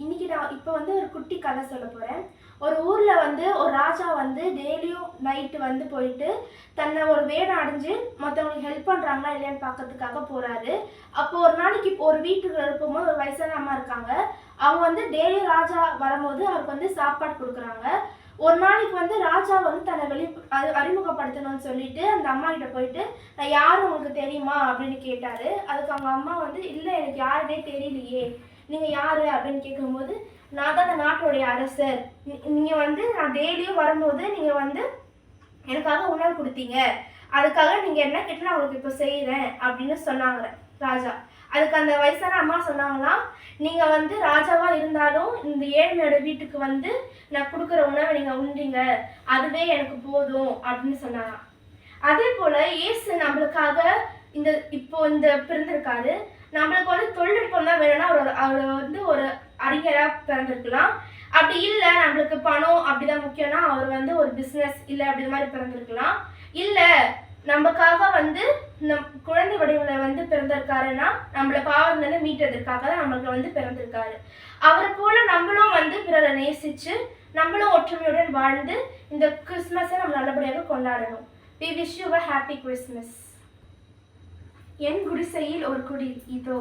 இன்னைக்கு நான் இப்போ வந்து ஒரு குட்டி கதை சொல்ல போகிறேன் ஒரு ஊரில் வந்து ஒரு ராஜா வந்து டெய்லியும் நைட்டு வந்து போயிட்டு தன்னை ஒரு வேடம் அடைஞ்சு மற்றவங்களுக்கு ஹெல்ப் பண்ணுறாங்களா இல்லையான்னு பார்க்கறதுக்காக போகிறாரு அப்போ ஒரு நாளைக்கு இப்போ ஒரு வீட்டுக்கு இருக்கும்போது ஒரு வயசான அம்மா இருக்காங்க. அவங்க வந்து டெய்லி ராஜா வரும்போது அவருக்கு வந்து சாப்பாடு கொடுக்குறாங்க. ஒரு நாளைக்கு வந்து ராஜா வந்து தன்னை வெளி அது அறிமுகப்படுத்தணும்னு சொல்லிட்டு அந்த அம்மா கிட்ட போயிட்டு நான் யார் உங்களுக்கு தெரியுமா? அப்படின்னு கேட்டாரு. அதுக்கு அவங்க அம்மா வந்து இல்லை எனக்கு யாருனே தெரியலையே. நீங்கள் யார்? அப்படின்னு கேட்கும்போது நான் தான் அந்த நாட்டுடைய அரசர். நீங்கள் வந்து நான் டெய்லியும் வரும்போது நீங்கள் வந்து எனக்காக உணவு கொடுத்தீங்க. அதுக்காக நீங்கள் என்ன கேட்டு நான் உங்களுக்கு இப்போ செய்கிறேன் அப்படின்னு சொன்னாங்க ராஜா. அதுக்கு அந்த வயசான அம்மா சொன்னாங்களாம் நீங்கள் வந்து ராஜாவாக இருந்தாலும் இந்த ஏழ்மையோட வீட்டுக்கு வந்து நான் கொடுக்குற உணவை நீங்கள் உண்டீங்க அதுவே எனக்கு போதும் அப்படின்னு சொன்னாங்க. அதே போல் இயேசு நம்மளுக்காக இந்த இப்போ இந்த பிறந்திருக்காரு. நம்மளுக்கு வந்து தொழில்நுட்பம் தான் வேணும்னா அவர் அவர் வந்து ஒரு அறிஞராக பிறந்திருக்கலாம். அப்படி இல்லை நம்மளுக்கு பணம் அப்படிதான் முக்கியம்னா அவர் வந்து ஒரு பிஸ்னஸ் இல்லை அப்படி மாதிரி பிறந்திருக்கலாம். இல்லை நமக்காக வந்து நம் குழந்தை வடிவில் வந்து பிறந்திருக்காருன்னா நம்மளை பாவத்துலேருந்து மீட்டதற்காக தான் நம்மளுக்கு வந்து பிறந்திருக்காரு. அவரை போல நம்மளும் வந்து பிறரை நேசிச்சு நம்மளும் ஒற்றுமையுடன் வாழ்ந்து இந்த கிறிஸ்மஸை நம்ம நல்லபடியாக கொண்டாடணும். We wish you a happy Christmas என் குடிசையில் ஒரு குடி இதோ.